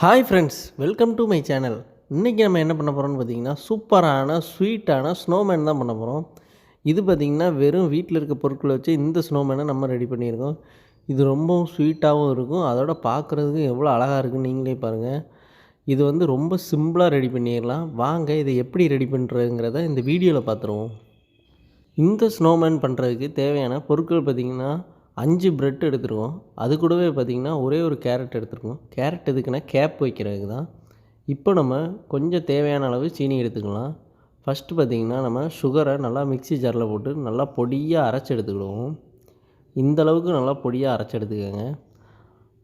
Hi friends welcome to my channel இன்றைக்கி நம்ம என்ன பண்ண போகிறோம்னு பார்த்தீங்கன்னா சூப்பரான ஸ்வீட்டான ஸ்னோமேன் தான் பண்ண போகிறோம் இது பார்த்திங்கன்னா வெறும் வீட்டில் இருக்க பொருட்களை வச்சு இந்த ஸ்னோமேனை நம்ம ரெடி பண்ணியிருக்கோம். இது ரொம்பவும் ஸ்வீட்டாகவும் இருக்கும். அதோட பார்க்குறதுக்கு எவ்வளோ அழகாக இருக்குன்னு நீங்களே பாருங்கள் இது வந்து ரொம்ப சிம்பிளாக ரெடி பண்ணிடலாம். வாங்க இதை எப்படி ரெடி பண்ணுறதுங்கிறத இந்த வீடியோவில் பார்த்துருவோம். இந்த ஸ்னோமேன் பண்ணுறதுக்கு தேவையான பொருட்கள் பார்த்திங்கன்னா அஞ்சு பிரெட் எடுத்துருக்கோம் அது கூடவே பார்த்திங்கன்னா ஒரே ஒரு கேரட் எடுத்துருக்கோம். கேரட் எதுக்குன்னா கேப் வைக்கிறதுக்கு தான். இப்போ நம்ம கொஞ்சம் தேவையான அளவு சீனி எடுத்துக்கலாம். ஃபஸ்ட்டு பார்த்திங்கன்னா நம்ம சுகரை நல்லா மிக்ஸி ஜாரில் போட்டு நல்லா பொடியாக அரைச்சி எடுத்துக்கிடுவோம். இந்த அளவுக்கு நல்லா பொடியாக அரைச்சி எடுத்துக்கோங்க.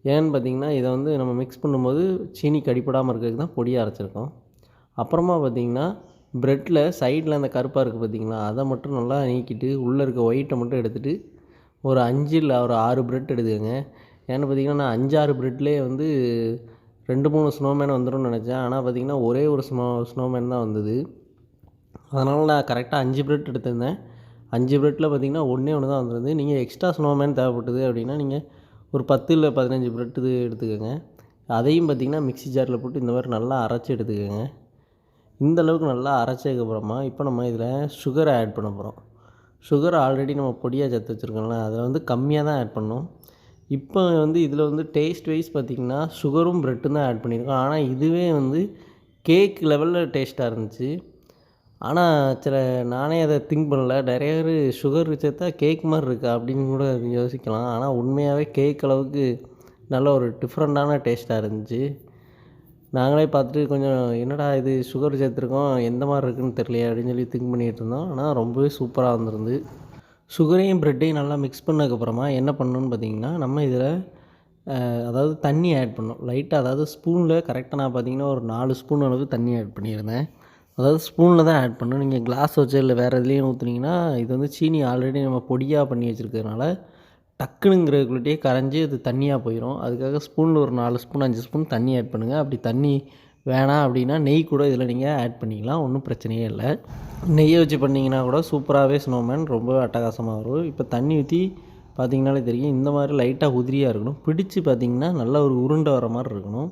ஏன்னு பார்த்தீங்கன்னா இதை வந்து நம்ம மிக்ஸ் பண்ணும்போது சீனி கடிப்படாமல் இருக்கிறதுக்கு தான் பொடியாக அரைச்சிருக்கோம். அப்புறமா பார்த்தீங்கன்னா ப்ரெட்டில் சைடில் அந்த கருப்பாக இருக்குது பார்த்தீங்களா அதை மட்டும் நல்லா நீக்கிட்டு உள்ளே இருக்க ஒயிட்டை மட்டும் எடுத்துகிட்டு ஒரு அஞ்சு இல்லை ஒரு ஆறு ப்ரெட் எடுத்துக்கோங்க. ஏன்னு பார்த்தீங்கன்னா நான் அஞ்சாறு ப்ரெட்லேயே வந்து ரெண்டு மூணு ஸ்னோமேன் வந்துடும்னு நினச்சேன். ஆனால் பார்த்தீங்கன்னா ஒரே ஒரு ஸ்னோ ஸ்னோமேன் தான் வந்தது. அதனால் நான் கரெக்டாக அஞ்சு ப்ரெட் எடுத்திருந்தேன். அஞ்சு ப்ரெட்டில் பார்த்தீங்கன்னா ஒன்றே ஒன்று தான் வந்துருந்து நீங்கள் எக்ஸ்ட்ரா ஸ்னோமேன் தேவைப்பட்டது அப்படின்னா நீங்கள் ஒரு பத்து இல்லை பதினஞ்சு ப்ரெட் இது எடுத்துக்கோங்க. அதையும் பார்த்திங்கன்னா மிக்ஸி ஜாரில் போட்டு இந்த மாதிரி நல்லா அரைச்சி எடுத்துக்கோங்க. இந்த அளவுக்கு நல்லா அரைச்சதுக்கப்புறமா இப்போ நம்ம இதில் சுகரை ஆட் பண்ண போகிறோம் சுகர் ஆல்ரெடி நம்ம பொடியாக சேர்த்து வச்சுருக்கோம்ல அதில் வந்து கம்மியாக தான் ஆட் பண்ணோம் இப்போ வந்து இதில் வந்து டேஸ்ட் வைஸ் பார்த்திங்கன்னா சுகரும் ப்ரெட்டும் தான் ஆட் பண்ணியிருக்கோம். ஆனால் இதுவே வந்து கேக் லெவலில் டேஸ்ட்டாக இருந்துச்சு. ஆனால் சில நானே அதை திங்க் பண்ணல. நிறைய பேர் சுகர் சேர்த்தா கேக் மாதிரி இருக்கா அப்படின்னு கூட யோசிக்கலாம். ஆனால் உண்மையாகவே கேக் அளவுக்கு நல்ல ஒரு டிஃப்ரெண்ட்டான டேஸ்ட்டாக இருந்துச்சு. நாங்களே பார்த்துட்டு கொஞ்சம் என்னடா இது சுகர் சேர்த்துருக்கோம் எந்த மாதிரி இருக்குன்னு தெரியலையே அப்படின்னு சொல்லி திங்க் பண்ணிகிட்டு இருந்தோம். ஆனால் ரொம்பவே சூப்பராக இருந்திருந்து சுகரையும் ப்ரெட்டையும் நல்லா மிக்ஸ் பண்ணதுக்கப்புறமா என்ன பண்ணணும்னு பார்த்தீங்கன்னா நம்ம இதில் அதாவது தண்ணி ஆட் பண்ணோம். லைட்டாக அதாவது ஸ்பூனில் கரெக்டாக நான் பார்த்தீங்கன்னா ஒரு நாலு ஸ்பூன் அளவு தண்ணி ஆட் பண்ணியிருந்தேன். அதாவது ஸ்பூனில் தான் ஆட் பண்ணணும் நீங்கள் கிளாஸ் வச்சு இல்லை வேறு எதுலேயும் ஊற்றுனீங்கன்னா இது வந்து சீனி ஆல்ரெடி நம்ம பொடியாக பண்ணி வச்சுருக்கிறதுனால டக்குனுங்கிறதுக்குள்ளேயே கரைஞ்சி அது தண்ணியாக போயிடும் அதுக்காக ஸ்பூனில் ஒரு நாலு ஸ்பூன் அஞ்சு ஸ்பூன் தண்ணி ஆட் பண்ணுங்கள் அப்படி தண்ணி வேணாம் அப்படின்னா நெய் கூட இதில் நீங்கள் ஆட் பண்ணிக்கலாம். ஒன்றும் பிரச்சனையே இல்லை. நெய்யை வச்சு பண்ணிங்கன்னா கூட சூப்பராகவே ஸ்னோமேன் ரொம்ப அட்டகாசமாக வரும். இப்போ தண்ணி ஊற்றி பார்த்திங்கனாலே தெரியும். இந்த மாதிரி லைட்டாக உதிரியாக இருக்கணும். பிடிச்சி பார்த்திங்கன்னா நல்ல ஒரு உருண்டை வர மாதிரி இருக்கணும்.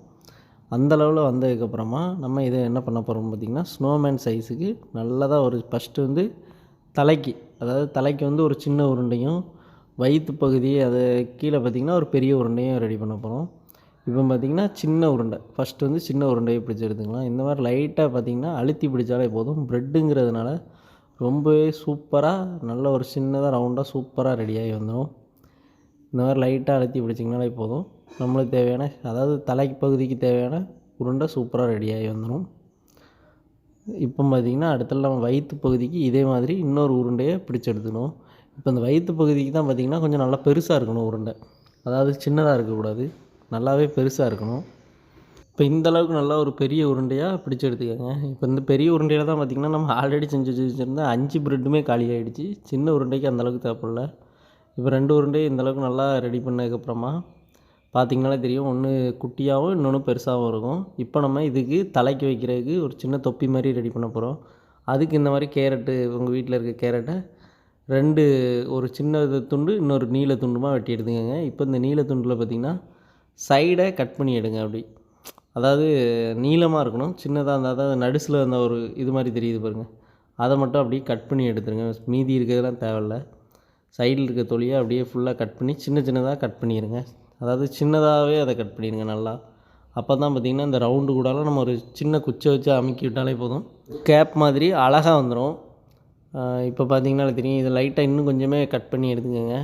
அந்த அளவில் வந்ததுக்கப்புறமா நம்ம இதை என்ன பண்ண போகிறோம் பார்த்திங்கன்னா ஸ்னோமேன் சைஸுக்கு நல்லதாக ஒரு ஃபஸ்ட்டு வந்து தலைக்கு அதாவது தலைக்கு வந்து ஒரு சின்ன உருண்டையும் வயிற்று பகுதி அது கீழே பார்த்திங்கன்னா ஒரு பெரிய உருண்டையும் ரெடி பண்ண போகிறோம் இப்போ பார்த்திங்கன்னா சின்ன உருண்டை. ஃபஸ்ட்டு வந்து சின்ன உருண்டையை பிடிச்சி எடுத்துக்கலாம். இந்த மாதிரி லைட்டாக பார்த்திங்கன்னா அழுத்தி பிடிச்சாலே போதும். ப்ரெட்டுங்கிறதுனால ரொம்பவே சூப்பராக நல்ல ஒரு சின்னதாக ரவுண்டாக சூப்பராக ரெடியாகி வந்துடும் இந்த மாதிரி லைட்டாக அழுத்தி பிடிச்சிங்கனாலே போதும். நம்மளுக்கு தேவையான அதாவது தலைக்கு பகுதிக்கு தேவையான உருண்டை சூப்பராக ரெடியாகி வந்துடும் இப்போ பார்த்திங்கன்னா அடுத்தல நம்ம வயிற்று பகுதிக்கு இதே மாதிரி இன்னொரு உருண்டையை பிடிச்சி எடுத்துக்கணும். இப்போ இந்த வயிற்று பகுதிக்கு தான் பார்த்திங்கன்னா கொஞ்சம் நல்லா பெருசாக இருக்கணும் உருண்டை. அதாவது சின்னதாக இருக்கக்கூடாது. நல்லாவே பெருசாக இருக்கணும். இப்போ இந்த அளவுக்கு நல்லா ஒரு பெரிய உருண்டையாக பிடிச்சி எடுத்துக்கோங்க. இப்போ இந்த பெரிய உருண்டையில் தான் பார்த்திங்கன்னா நம்ம ஆல்ரெடி செஞ்சு வச்சு வச்சுருந்தா அஞ்சு ப்ரெட்டுமே காலி ஆகிடுச்சு சின்ன உருண்டைக்கு அந்தளவுக்கு தேவைப்படல. இப்போ ரெண்டு உருண்டையும் இந்தளவுக்கு நல்லா ரெடி பண்ணதுக்கப்புறமா பார்த்திங்கனாலே தெரியும். ஒன்று குட்டியாகவும் இன்னொன்று பெருசாகவும் இருக்கும். இப்போ நம்ம இதுக்கு தலைக்கு வைக்கிறதுக்கு ஒரு சின்ன தொப்பி மாதிரி ரெடி பண்ண போகிறோம் அதுக்கு இந்த மாதிரி கேரட்டு உங்கள் வீட்டில் இருக்க கேரட்டை ரெண்டு ஒரு சின்ன துண்டு இன்னொரு நீல துண்டுமாக வெட்டி எடுத்துக்கோங்க. இப்போ இந்த நீல துண்டில் பார்த்திங்கன்னா சைடை கட் பண்ணி எடுங்க அப்படி. அதாவது நீளமாக இருக்கணும். சின்னதாக இருந்தால் தான் நடுசில் இருந்த ஒரு இது மாதிரி தெரியுது பாருங்கள் அதை மட்டும் அப்படியே கட் பண்ணி எடுத்துருங்க. மீதி இருக்கிறதுலாம் தேவையில்ல. சைடில் இருக்க தொழிலை அப்படியே ஃபுல்லாக கட் பண்ணி சின்ன சின்னதாக கட் பண்ணிடுங்க அதாவது சின்னதாகவே அதை கட் பண்ணிடுங்க நல்லா. அப்போ தான் பார்த்திங்கன்னா இந்த ரவுண்டு கூடால நம்ம ஒரு சின்ன குச்சை வச்சு அமுக்கி விட்டாலே போதும். கேப் மாதிரி அழகாக வந்துடும் இப்போ பார்த்தீங்கன்னா தெரியும் இது லைட்டாக இன்னும் கொஞ்சமே கட் பண்ணி எடுத்துக்கோங்க.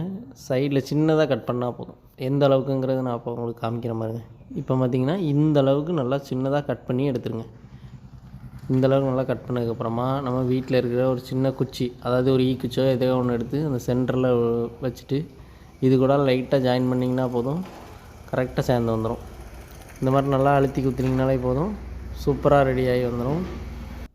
சைடில் சின்னதாக கட் பண்ணால் போதும். எந்த அளவுக்குங்கிறத நான் இப்போ உங்களுக்கு காமிக்கிற மாதிரி இப்போ பார்த்தீங்கன்னா இந்த அளவுக்கு நல்லா சின்னதாக கட் பண்ணி எடுத்துருங்க. இந்த அளவுக்கு நல்லா கட் பண்ணதுக்கப்புறமா நம்ம வீட்டில் இருக்கிற ஒரு சின்ன குச்சி அதாவது ஒரு ஈ குச்சோ எதோ ஒன்று எடுத்து அந்த சென்டரில் வச்சுட்டு இது கூட லைட்டாக ஜாயின் பண்ணிங்கன்னா போதும். கரெக்டாக சேர்ந்து வந்துடும் இந்த மாதிரி நல்லா அழுத்தி குத்துனீங்கனாலே போதும். சூப்பராக ரெடி ஆகி வந்துடும்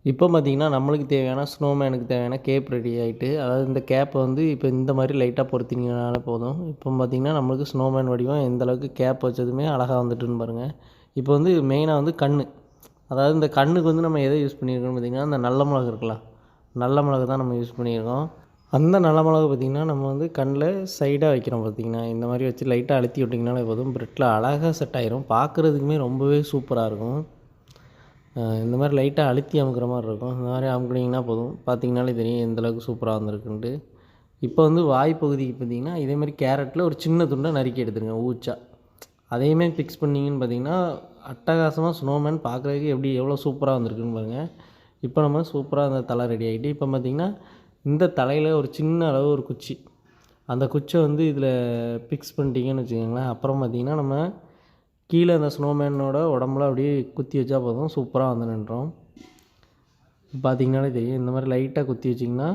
இப்போ பார்த்திங்கன்னா நம்மளுக்கு தேவையான ஸ்னோமேனுக்கு தேவையான கேப் ரெடி ஆகிட்டு அதாவது இந்த கேப்பை வந்து இப்போ இந்த மாதிரி லைட்டாக பொறுத்தினீங்கனால போதும். இப்போ பார்த்திங்கன்னா நம்மளுக்கு ஸ்னோமேன் வடிவம் எந்த அளவுக்கு கேப் வச்சதுமே அழகாக வந்துட்டுன்னு பாருங்கள் இப்போ வந்து மெயினாக வந்து கண் அதாவது இந்த கண்ணுக்கு வந்து நம்ம எதை யூஸ் பண்ணியிருக்கோம்னு பார்த்திங்கன்னா அந்த நல்ல மிளகு இருக்கலாம் நல்ல மிளகு தான் நம்ம யூஸ் பண்ணியிருக்கோம். அந்த நல்ல மிளகு பார்த்திங்கன்னா நம்ம வந்து கண்ணில் சைடாக வைக்கிறோம் பார்த்திங்கன்னா இந்த மாதிரி வச்சு லைட்டாக அழுத்தி விட்டிங்கனாலே போதும். ப்ரெட்டில் அழகாக செட் ஆயிரும். பார்க்குறதுக்குமே ரொம்பவே சூப்பராக இருக்கும். இந்த மாதிரி லைட்டாக அழுத்தி அமுக்கிற மாதிரி இருக்கும். இந்த மாதிரி அமுக்குனீங்கன்னா போதும். பார்த்தீங்கனாலே தெரியும் எந்தளவுக்கு சூப்பராக வந்திருக்குன்ட்டு. இப்போ வந்து வாய் பகுதிக்கு பார்த்தீங்கன்னா இதேமாதிரி கேரட்டில் ஒரு சின்ன துண்டை நறுக்கி எடுத்துருங்க ஊச்சா. அதையுமே ஃபிக்ஸ் பண்ணிங்கன்னு பார்த்தீங்கன்னா அட்டகாசமாக ஸ்னோமேன் பார்க்குறதுக்கு எப்படி எவ்வளோ சூப்பராக வந்திருக்குன்னு பாருங்கள் இப்போ நம்ம சூப்பராக அந்த தலை ரெடி ஆகிட்டு இப்போ பார்த்திங்கன்னா இந்த தலையில் ஒரு சின்ன அளவு ஒரு குச்சி. அந்த குச்சை வந்து இதில் ஃபிக்ஸ் பண்ணிட்டீங்கன்னு வச்சுக்கோங்களேன். அப்புறம் பார்த்திங்கன்னா நம்ம கீழே அந்த ஸ்னோமேனோட உடம்புல அப்படியே குத்தி வச்சா போதும். சூப்பராக வந்து நின்றோம். பார்த்தீங்கனாலே தெரியும் இந்த மாதிரி லைட்டாக குத்தி வச்சிங்கன்னா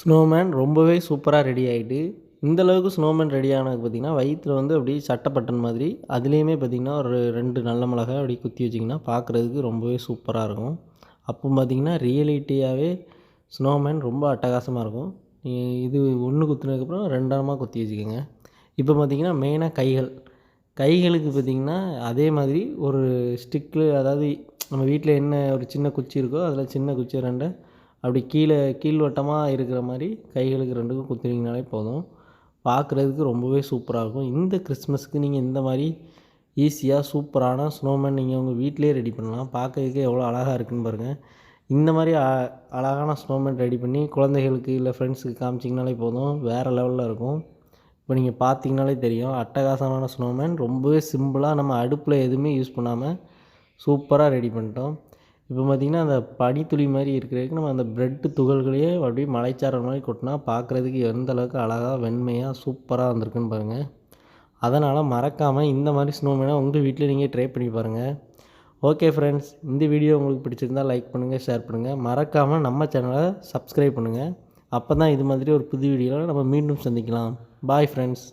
ஸ்னோமேன் ரொம்பவே சூப்பராக ரெடி ஆகிட்டு இந்த அளவுக்கு ஸ்னோமேன் ரெடி ஆனதுக்கு பார்த்திங்கன்னா வயிற்றில் வந்து அப்படியே சட்டப்பட்டன் மாதிரி அதுலேயுமே பார்த்திங்கன்னா ஒரு ரெண்டு நல்ல மிளகாய் அப்படியே குத்தி வச்சிங்கன்னா பார்க்குறதுக்கு ரொம்பவே சூப்பராக இருக்கும். அப்போ பார்த்திங்கன்னா ரியலிட்டியாகவே ஸ்னோமேன் ரொம்ப அட்டகாசமாக இருக்கும். இது ஒன்று குத்துனதுக்கப்புறம் ரெண்டாமா குத்தி வச்சுக்கோங்க. இப்போ பார்த்திங்கன்னா மெயினாக கைகள். கைகளுக்கு பார்த்திங்கன்னா அதே மாதிரி ஒரு ஸ்டிக்கில் அதாவது நம்ம வீட்டில் என்ன ஒரு சின்ன குச்சி இருக்கோ அதில் சின்ன குச்சி ரெண்டை அப்படி கீழே கீழ்வட்டமாக இருக்கிற மாதிரி கைகளுக்கு ரெண்டுக்கும் குத்துனீங்கனாலே போதும். பார்க்குறதுக்கு ரொம்பவே சூப்பராக இருக்கும். இந்த கிறிஸ்மஸ்க்கு நீங்கள் இந்த மாதிரி ஈஸியாக சூப்பரான ஸ்னோமேன் நீங்கள் உங்கள் வீட்டிலே ரெடி பண்ணலாம். பார்க்கறதுக்கு எவ்வளோ அழகாக இருக்குன்னு பாருங்கள் இந்த மாதிரி அ- அழகான ஸ்னோமேன் ரெடி பண்ணி குழந்தைகளுக்கு இல்லை ஃப்ரெண்ட்ஸுக்கு காமிச்சிங்கனாலே போதும். வேறு லெவலில் இருக்கும். இப்போ நீங்கள் பார்த்தீங்கனாலே தெரியும் அட்டகாசமான ஸ்னோமேன் ரொம்பவே சிம்பிளாக நம்ம அடுப்பில் எதுவுமே யூஸ் பண்ணாமல் சூப்பராக ரெடி பண்ணிட்டோம். இப்போ பார்த்திங்கன்னா அந்த பனித்துளி மாதிரி இருக்கிறதுக்கு நம்ம அந்த ப்ரெட்டு துகள்களையே அப்படியே மலைச்சாரல் மாதிரி கொட்டினா பார்க்குறதுக்கு எந்த அளவுக்கு அழகாக வெண்மையாக சூப்பராக வந்திருக்குன்னு பாருங்கள் அதனால் மறக்காமல் இந்த மாதிரி ஸ்னோமேனை உங்கள் வீட்டில் நீங்கள் ட்ரை பண்ணி பாருங்கள் ஓகே ஃப்ரெண்ட்ஸ் இந்த வீடியோ உங்களுக்கு பிடிச்சிருந்தால் லைக் பண்ணுங்கள் ஷேர் பண்ணுங்கள் மறக்காமல் நம்ம சேனலை சப்ஸ்கிரைப் பண்ணுங்கள் அப்போ தான் இது மாதிரி ஒரு புது வீடியோவில் நம்ம மீண்டும் சந்திக்கலாம். Bye friends